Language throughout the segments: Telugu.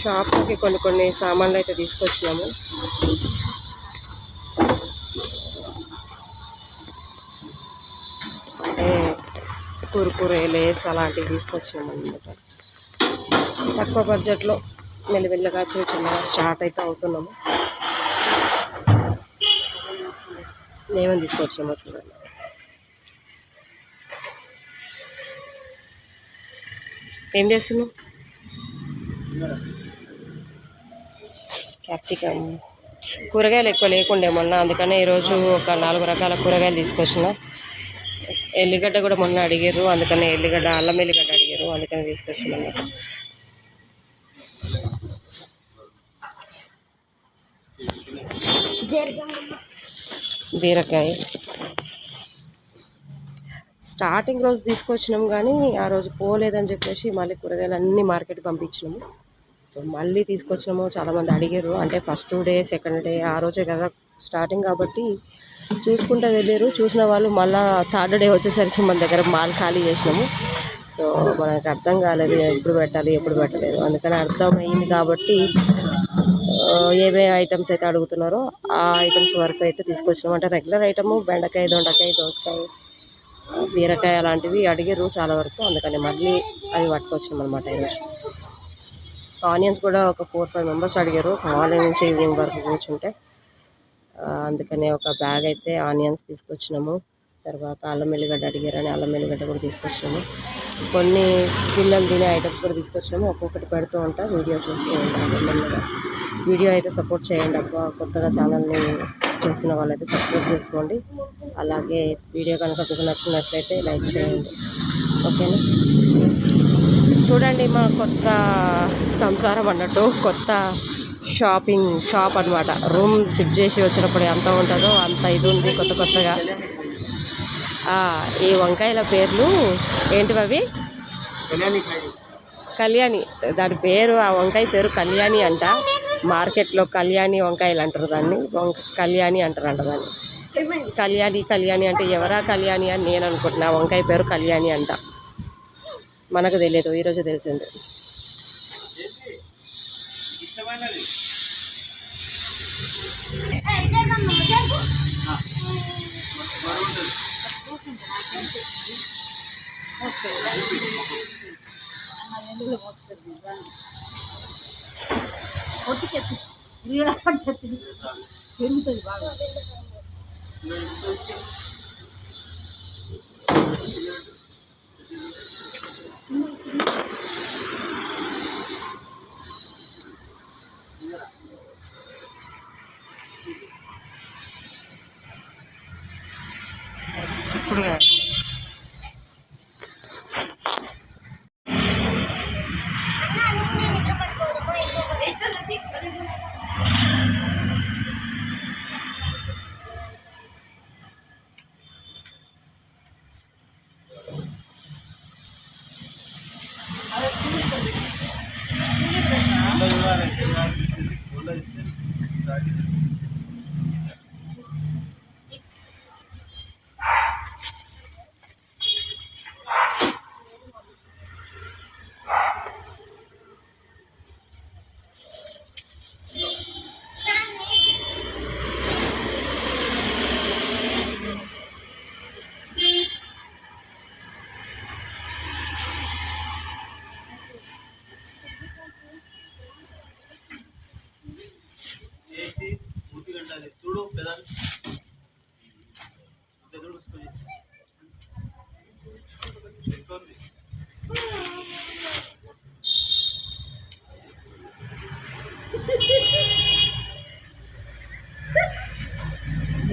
షాప్కి కొన్ని కొన్ని సామాన్లు అయితే తీసుకొచ్చినాము కురుకురే లేస్ అలాంటివి తీసుకొచ్చినాము అనమాట తక్కువ బడ్జెట్లో మెల్లిమెల్లగా చిన్న చిన్నగా స్టార్ట్ అయితే అవుతున్నాము. ఏమని తీసుకొచ్చామో చూడండి. ఏం చేస్తున్నావు? క్యాప్సికమ్. కూరగాయలు ఎక్కువ లేకుండే మొన్న అందుకనే ఈరోజు ఒక నాలుగు రకాల కూరగాయలు తీసుకొచ్చిన. ఎల్లిగడ్డ కూడా మొన్న అడిగారు అందుకనే ఎల్లిగడ్డ అల్లం ఎల్లిగడ్డ అడిగారు అందుకనే తీసుకొచ్చిన అన్నమాట. బీరకాయ. స్టార్టింగ్ రోజు తీసుకొచ్చినాం కానీ ఆ రోజు పోలేదని చెప్పేసి మళ్ళీ కూరగాయలు అన్నీ మార్కెట్ పంపించినాము. సో మళ్ళీ తీసుకొచ్చినాము. చాలామంది అడిగారు. అంటే ఫస్ట్ డే సెకండ్ డే ఆ రోజే కదా స్టార్టింగ్ కాబట్టి చూసుకుంటూ వెళ్ళారు. చూసిన వాళ్ళు మళ్ళీ థర్డ్ డే వచ్చేసరికి మన దగ్గర మాల్ ఖాళీ చేసినాము. సో మనకు అర్థం కాలేదు. ఎప్పుడు పెట్టాలి ఎప్పుడు పెట్టలేదు. అందుకని అర్థమైంది కాబట్టి ఏవే ఐటమ్స్ అయితే అడుగుతున్నారో ఆ ఐటమ్స్ వరకు అయితే తీసుకొచ్చినాం. అంటే రెగ్యులర్ ఐటము బెండకాయ దొండకాయ దోసకాయ బీరకాయ అలాంటివి అడిగారు చాలా వరకు. అందుకని మళ్ళీ అవి పట్టుకొచ్చినాం అనమాట ఈరోజు ఆనియన్స్ కూడా ఒక ఫోర్ ఫైవ్ మెంబర్స్ అడిగారు. మార్నింగ్ నుంచి ఈవినింగ్ వరకు కూర్చుంటే అందుకని ఒక బ్యాగ్ అయితే ఆనియన్స్ తీసుకొచ్చినాము. తర్వాత అల్లం ఎల్లిగడ్డ అడిగారని అల్లం ఎల్లిగడ్డ కూడా తీసుకొచ్చినాము. కొన్ని పిల్లలు తినే ఐటమ్స్ కూడా తీసుకొచ్చినాము. ఒక్కొక్కటి పెడుతూ ఉంటా వీడియో చూస్తూ ఉంటాను మెల్లగా వీడియో అయితే సపోర్ట్ చేయండి అబ్బా. కొత్తగా ఛానల్ని చూస్తున్న వాళ్ళైతే సబ్స్క్రైబ్ చేసుకోండి. అలాగే వీడియో కనుక మీకు నచ్చినట్లయితే లైక్ చేయండి. ఓకేనా? చూడండి మా కొత్త సంసారం అన్నట్టు కొత్త షాపింగ్ షాప్ అన్నమాట. రూమ్ షిఫ్ట్ చేసి వచ్చినప్పుడు ఎంత ఉంటుందో అంత ఇది ఉంది కొత్త కొత్తగా. ఈ వంకాయల పేర్లు ఏంటివి అవి? కళ్యాణి. దాని పేరు ఆ వంకాయ పేరు కళ్యాణి అంట. మార్కెట్లో కళ్యాణి వంకాయలు అంటారు దాన్ని. వంక కళ్యాణి అంటారంట దాన్ని. కళ్యాణి కళ్యాణి అంటే ఎవరా కళ్యాణి అని నేను అనుకుంటున్నా. వంకాయ పేరు కళ్యాణి అంట. మనకు తెలియదు ఈరోజు తెలిసింది. పొత్తికెత్తి గ్రీడ చెప్పింది పెరుగుతుంది బాగా? చూసుకోండి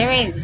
ఏమైంది?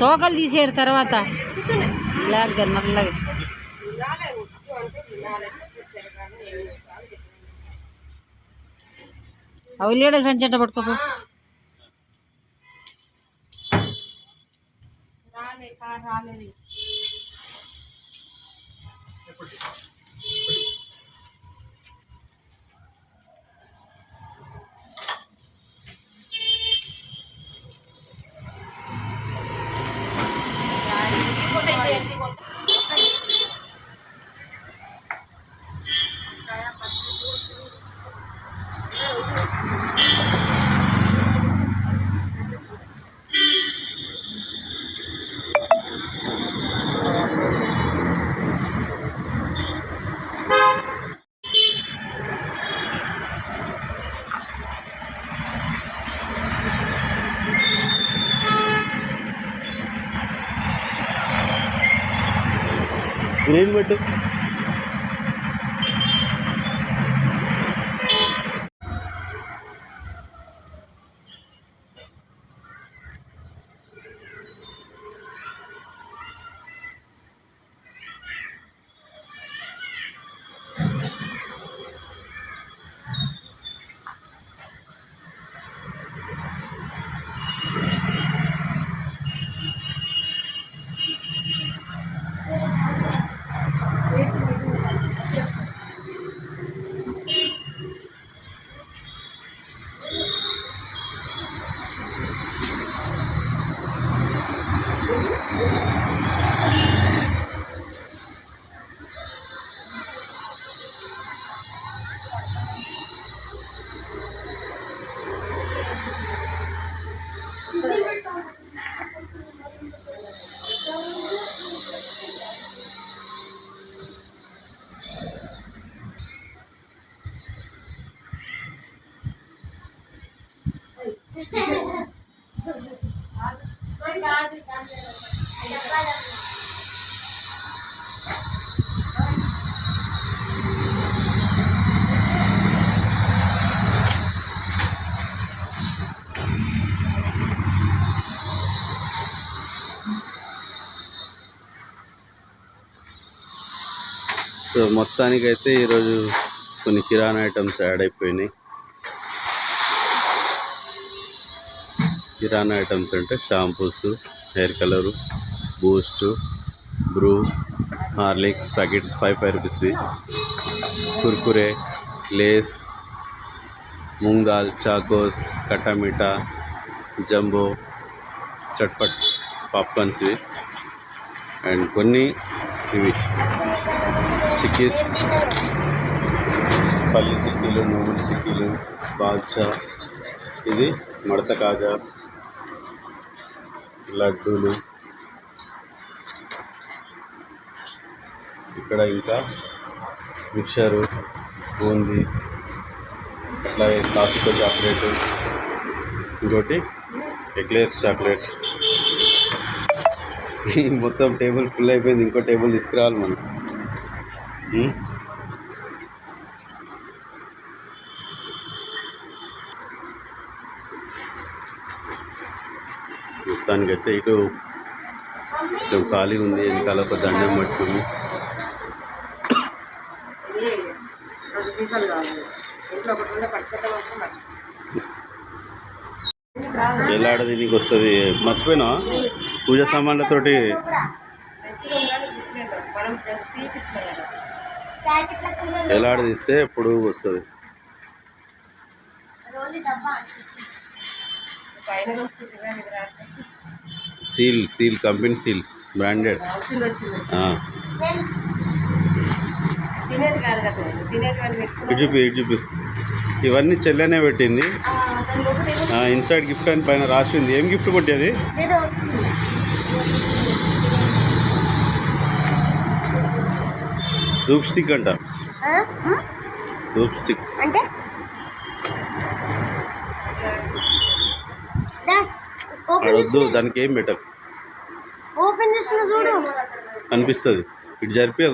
తోకలు తీసేరు తర్వాత. బ్లాక్గా నల్లగా. అవి లేడలు సంచట పట్టుకోపో గ్రీన్ పెట్టు సో మొత్తానికైతే ఈరోజు కొన్ని కిరాణా ఐటమ్స్ యాడ్ అయిపోయినాయి. కిరాణా ఐటమ్స్ అంటే shampoos hair colour Boost Bru Horlicks packets five five రూపీస్వి Kurkure Lays moong dal Chocos khatta meetha jumbo chatpat పాప్కార్న్స్వి and కొన్ని ఇవి. చిక్కీస్ పల్లి చిక్కీలు నువ్వుల చిక్కీలు బాద్షా. ఇది మడత కాజా. లడ్డూలు. ఇక్కడ ఇంకా మిక్చరు బూందీ అట్లాగే కాఫీతో చాక్లెట్ ఇంకోటి ఎక్లేర్స్ చాక్లెట్. మొత్తం టేబుల్ ఫుల్ అయిపోయింది ఇంకో టేబుల్ తీసుకురావాలి మనం. ఉం? మొత్తానికైతే ఇటు కొంచెం ఖాళీ ఉంది వెనకాల ఒక దండం పట్టుకుని. రెండు ఎలాడది నీకు వస్తుంది? మర్చిపోయినా? పూజ సామాన్లతోటి? మంచిగా ఎప్పుడు ఎలాడ తీస్తే ఇప్పుడు వస్తుంది seal seal company seal branded. ఇటు ఇటు చూపి ఇవన్నీ చెల్లెనే పెట్టింది. ఇన్సైడ్ గిఫ్ట్ అని పైన రాసి ఉంది ఏం గిఫ్ట్ కొట్టేది? ధూప్ స్టిక్ అంట. ధూప్ స్టిక్స్ అంటే? అడొద్దు దానికి ఏం పెట్టకు ఓపెన్ చేస్తున్నా చూడు. అనిపిస్తుంది. ఇటు జరిపి